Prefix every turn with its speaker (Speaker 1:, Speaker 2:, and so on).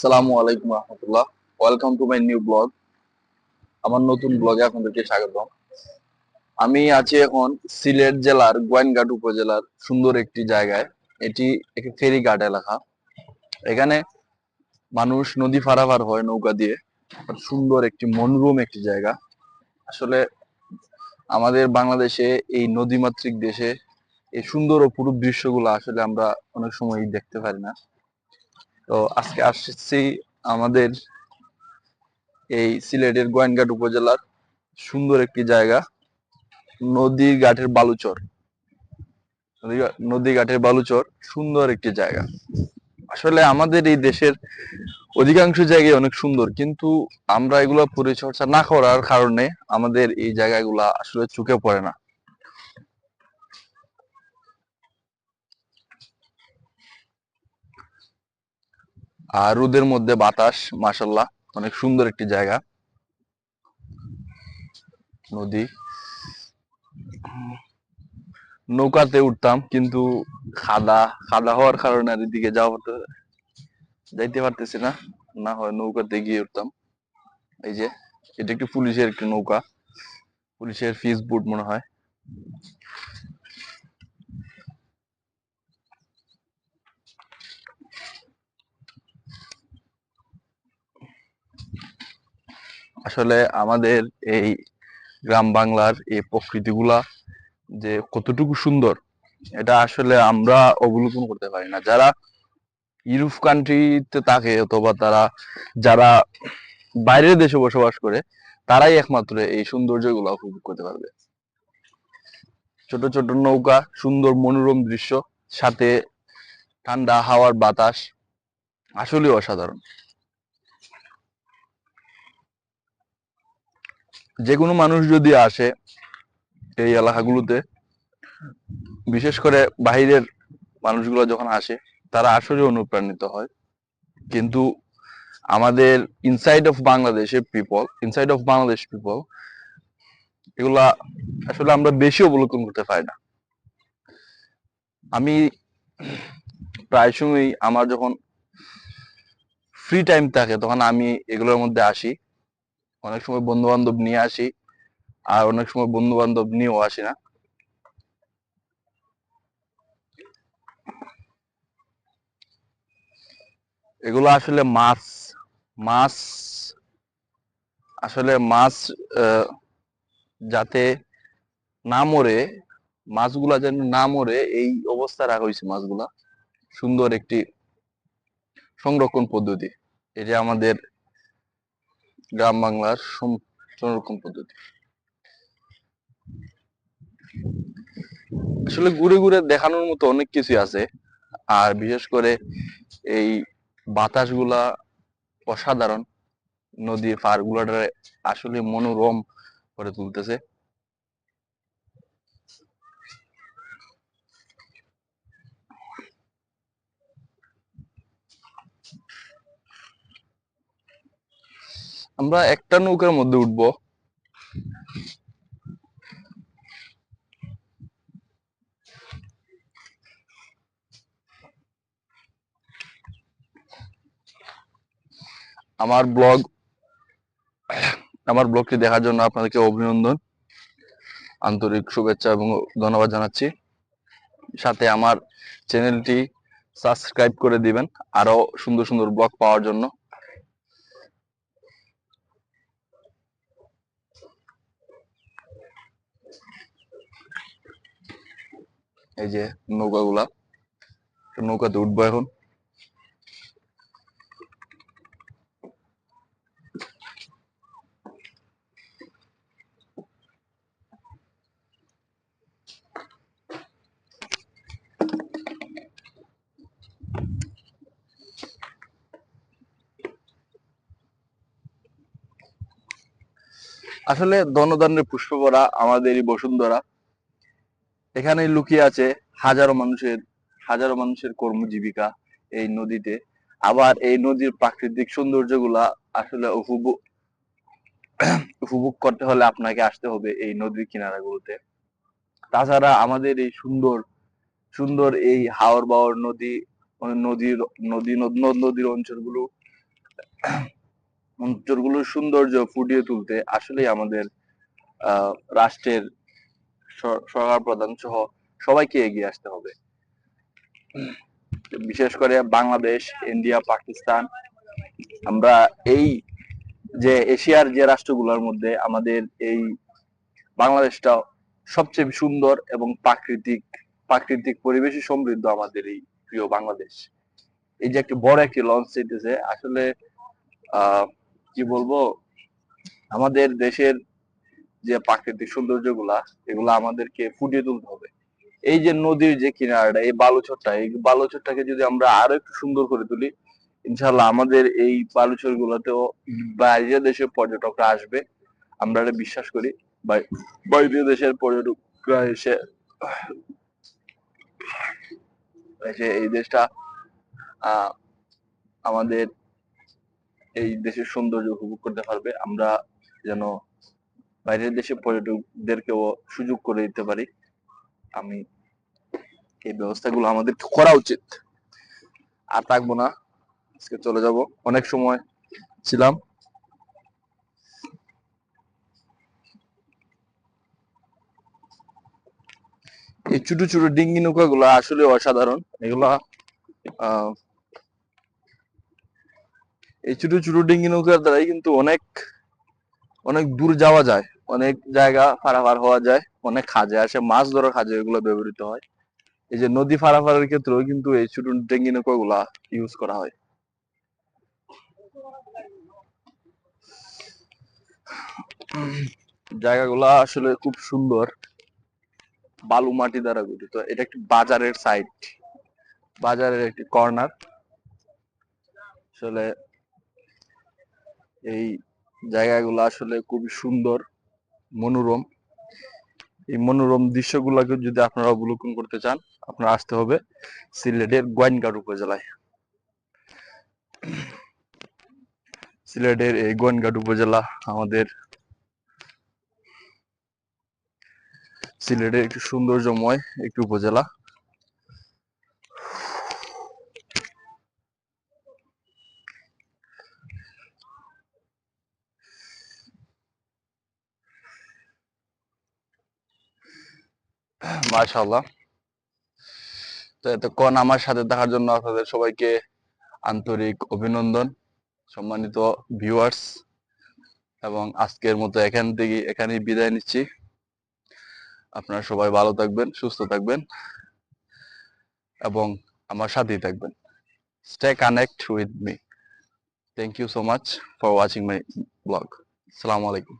Speaker 1: আসসালামু আলাইকুম রহমতুল্লাহ। Welcome to my new blog আমার নতুন ব্লগে আপনাদেরকে স্বাগত আমি আছি এখন সিলেট জেলার গোয়াইনঘাট উপজেলার সুন্দর একটি জায়গায়। এটি একটি ফেরিঘাট এলাকা। এখানে মানুষ নদী পারাপার হয় নৌকা দিয়ে। সুন্দর একটি মনোরম একটি জায়গা। আসলে আমাদের বাংলাদেশে এই নদীমাতৃক দেশে এই সুন্দর অপরূপ দৃশ্যগুলো আসলে আমরা অনেক সময় দেখতে পারি না। তো আজকে আসছি আমাদের এই সিলেটের গোয়েনঘাট উপজেলার সুন্দর একটি জায়গা নদী ঘাটের বালুচর। নদী ঘাটের বালুচর, সুন্দর একটি জায়গা। আসলে আমাদের এই দেশের অধিকাংশ জায়গায় অনেক সুন্দর, কিন্তু আমরা এগুলো পরিচর্যা না করার কারণে আমাদের এই জায়গাগুলা আসলে চোখে পড়ে না। আর রোদের মধ্যে বাতাস মাসাল্লাহ অনেক সুন্দর একটি জায়গা। নদী। নৌকাতে উঠতাম, কিন্তু খাদা খাদা হওয়ার কারণে আর এদিকে যাওয়া পারতে- যাইতে পারতেছি না। না হয় নৌকাতে গিয়ে উঠতাম। এই যে, এটা একটি পুলিশের একটি নৌকা। পুলিশের ফিস বুট মনে হয়। আসলে আমাদের এই গ্রাম বাংলার এই প্রকৃতিগুলা যে কতটুকু সুন্দর, এটা আসলে আমরা অবলোকন করতে পারি না। যারা ইউরোপ কান্ট্রিতে থাকে অথবা তারা, যারা বাইরের দেশে বসবাস করে, তারাই একমাত্র এই সৌন্দর্যগুলো উপভোগ করতে পারবে। ছোট ছোট নৌকা, সুন্দর মনোরম দৃশ্য, সাথে ঠান্ডা হাওয়ার বাতাস আসলে অসাধারণ। যে কোনো মানুষ যদি আসে এই এলাকাগুলোতে, বিশেষ করে বাহিরের মানুষগুলো যখন আসে, তারা আসলে অনুপ্রাণিত হয়। কিন্তু আমাদের ইনসাইড অফ বাংলাদেশের people inside of Bangladesh people এগুলা আসলে আমরা বেশি অবলোকন করতে পারি না। আমি প্রায় সময় আমার যখন ফ্রি টাইম থাকে, তখন আমি এগুলোর মধ্যে আসি। অনেক সময় বন্ধু বান্ধব নিয়ে আসি, আর অনেক সময় বন্ধু বান্ধব নিয়েও আসি না। এগুলো আসলে মাছ মাছ আসলে মাছ যাতে না মরে, মাছগুলা যেন না মরে, এই অবস্থা রাখা হয়েছে মাছগুলা। সুন্দর একটি সংরক্ষণ পদ্ধতি। এটা আমাদের গ্রাম বাংলার সম্পূর্ণ রকম পদ্ধতি। আসলে ঘুরে ঘুরে দেখানোর মতো অনেক কিছু আছে। আর বিশেষ করে এই বাতাসগুলা অসাধারণ। নদীর পাড়গুলা আসলে মনোরম করে তুলতেছে। আমরা একটা নৌকার মধ্যে উঠবো। আমার ব্লগ, আমার ব্লগটি দেখার জন্য আপনাদেরকে অভিনন্দন, আন্তরিক শুভেচ্ছা এবং ধন্যবাদ জানাচ্ছি। সাথে আমার চ্যানেলটি সাবস্ক্রাইব করে দিবেন আরও সুন্দর সুন্দর ব্লগ পাওয়ার জন্য। এই যে নৌকাগুলা নৌকাতে উঠবো এখন। আসলে ধনধান্যের পুষ্প ভরা আমাদের এই বসুন্ধরা। এখানে লুকিয়ে আছে হাজারো মানুষের হাজারো মানুষের কর্মজীবিকা এই নদীতে। আবার এই নদীর প্রাকৃতিক সৌন্দর্যগুলা আসলে উপভোগ উপভোগ করতে হলে আপনাকে আসতে হবে এই নদীর কিনারাগুলোতে। তাছাড়া আমাদের এই সুন্দর সুন্দর এই হাওর বাওর নদী, নদীর, নদী, নদ, নদ- নদীর অঞ্চলগুলো, অঞ্চলগুলোর সৌন্দর্য ফুটিয়ে তুলতে আসলেই আমাদের রাষ্ট্রের সরকার প্রধান সহ সবাইকে এগিয়ে আসতে হবে। বিশেষ করে বাংলাদেশ, ইন্ডিয়া, পাকিস্তান, আমরা এই যে এশিয়ার যে রাষ্ট্রগুলোর মধ্যে আমাদের এই বাংলাদেশটা সবচেয়ে সুন্দর এবং প্রাকৃতিক প্রাকৃতিক পরিবেশে সমৃদ্ধ আমাদের এই প্রিয় বাংলাদেশ। এই যে একটি বড় একটি লঞ্চ দিতেছে, আসলে কি বলব? আমাদের দেশের যে প্রাকৃতিক সৌন্দর্যগুলা এগুলা আমাদেরকে ফুটিয়ে তুলতে হবে। এই যে নদীর যে কিনারাটা, এই বালুচরটা, এই বালুচরটাকে যদি আমরা আরও একটু সুন্দর করে তুলি ইনশাল্লাহ আমাদের এই বালুচর গুলোতেও বাইরের দেশের পর্যটকরা আসবে। আমরা এটা বিশ্বাস করি বাই- বাইরের দেশের পর্যটকরা এসে এসে এই দেশটা আমাদের এই দেশের সৌন্দর্য উপভোগ করতে পারবে। আমরা যেন বাইরের দেশে পর্যটকদেরকেও সুযোগ করে দিতে পারি। আমি এই ব্যবস্থাগুলো আমাদের করা উচিত। আর থাকব না। আজকে চলে যাব। অনেক সময় ছিলাম। এই ছোট ছোট ডিঙ্গি নৌকা গুলা আসলে অসাধারণ। এগুলা এই ছোট ছোট ডিঙ্গি নৌকার দ্বারাই কিন্তু অনেক অনেক দূর যাওয়া যায়, অনেক জায়গা পারাপার হওয়া যায়, অনেক খাজে আসে, মাছ ধরার খাজে এগুলো ব্যবহৃত হয়। এই যে নদী পারাপারের ক্ষেত্রেও কিন্তু এই ছোট ডেঙ্গি নৌকা গুলা ইউজ করা হয়। জায়গাগুলা আসলে খুব সুন্দর। বালু মাটি দ্বারা গঠিত। এটা একটি বাজারের সাইড বাজারের একটি কর্নার আসলে এই জায়গাগুলো আসলে খুবই সুন্দর, মনোরম। এই মনোরম দৃশ্যগুলোকে যদি আপনারা অবলোকন করতে চান, আপনারা আসতে হবে সিলেটের গোয়াইনঘাট উপজেলায়। সিলেটের এই গোয়াইনঘাট উপজেলা আমাদের সিলেটের একটি সৌন্দর্যময় একটি উপজেলা। মাশাআল্লাহ। তো এতক্ষণ আমার সাথে থাকার জন্য আপনাদের সবাইকে আন্তরিক অভিনন্দন, সম্মানিত ভিউয়ার্স এবং আজকের মতো এখান থেকে এখানেই বিদায় নিচ্ছি। আপনারা সবাই ভালো থাকবেন, সুস্থ থাকবেন, এবং আমার সাথেই থাকবেন। Stay connect with me thank you so much for watching my vlog assalamu alaikum